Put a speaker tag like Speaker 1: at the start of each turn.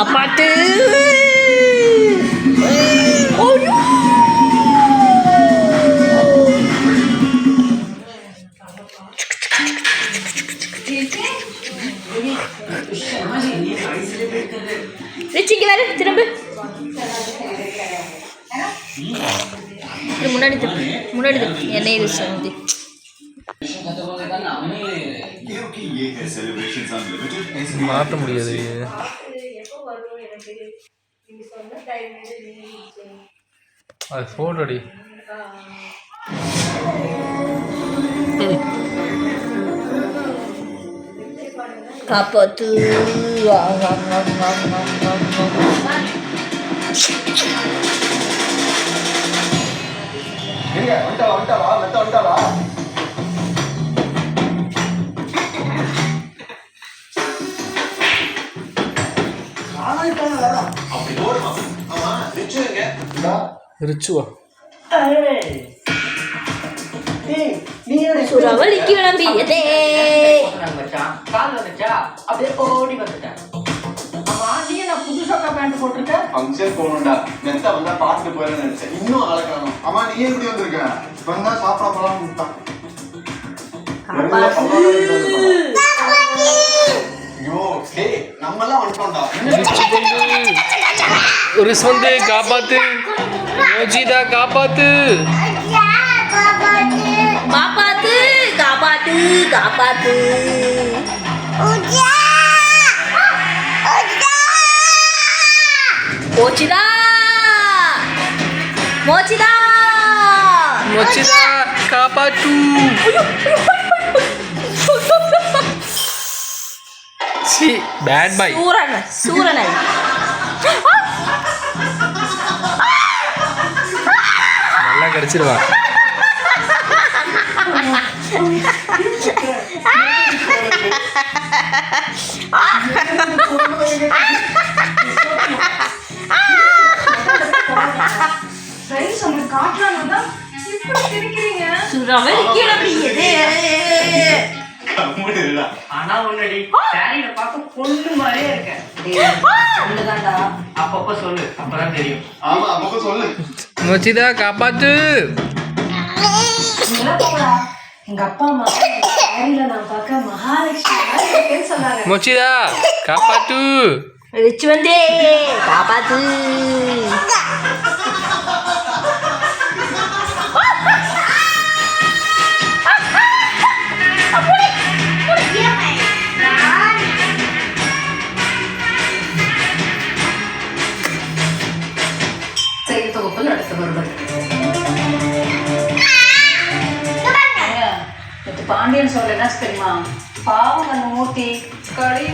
Speaker 1: அப்பாட்டு ரிச்சிக்கு வேறு திரும்ப. முன்னாடி திருப்பி முன்னாடி திருப்பி என்னை ரிச்சி
Speaker 2: மாற்ற முடியாது. அது ஃபோட்டோடி
Speaker 1: காப்பாத்து. வா,
Speaker 3: அப்படி ஓடுமா ஆமா ரிச்சு எங்க
Speaker 2: ரிச்சுவா
Speaker 4: மச்சான் கால் வந்துச்சா அப்படியே ஓடி வந்துட்டேன் ஆமா நீ நான் புது சொக்கா பேண்ட் போட்டிருக்க
Speaker 3: ஃபங்க்ஷன் போகணும்டா மெத்த வந்தா பார்த்துட்டு போயிடணும்னு நினைச்சேன் இன்னும் ஆளை காணும் ஆமா நீ எப்படி வந்திருக்க வந்தா சாப்பிட போலாம் விட்டான் ஐயோ டேய் நம்ம எல்லாம் வந்துட்டோம்டா
Speaker 2: ரிஸ் வந்து காப்பாத்து மோஜிதா காப்பாத்து
Speaker 1: காப்பாத்து காப்பாத்து காப்பாத்து போச்சுதா மோச்சிதா
Speaker 2: மோச்சிதா காப்பாத்து சி பேட் பாய்
Speaker 1: சூரன் சூரனை.
Speaker 2: நல்லா கிடைச்சிருவா.
Speaker 5: உங்களுக்கு காட்டுறாங்க
Speaker 4: ஆனா ஒண்ணுடி சாரியில பார்க்க பொண்ணு மாதிரியே இருக்க
Speaker 5: ஒண்ணுதான்டா
Speaker 4: அப்பப்ப சொல்லு அப்பதான் தெரியும்.
Speaker 3: ஆமா அப்பப்ப சொல்லு.
Speaker 2: மோச்சிதா காப்பாத்து.
Speaker 5: இங்கெல்லாம் போடா எங்க அப்பா அம்மா சாரியில நான் பார்க்க மகாலட்சுமி மாதிரி இருக்கேன்னு சொன்னாங்க
Speaker 2: மோச்சிதா காப்பாத்து.
Speaker 1: ரிச்சு வந்தே காப்பாத்து.
Speaker 5: வருடம் நேற்று பாண்டியன் சொல்ல என்ன தெரியுமா? பாவம் அந்த மூர்த்தி நிறைய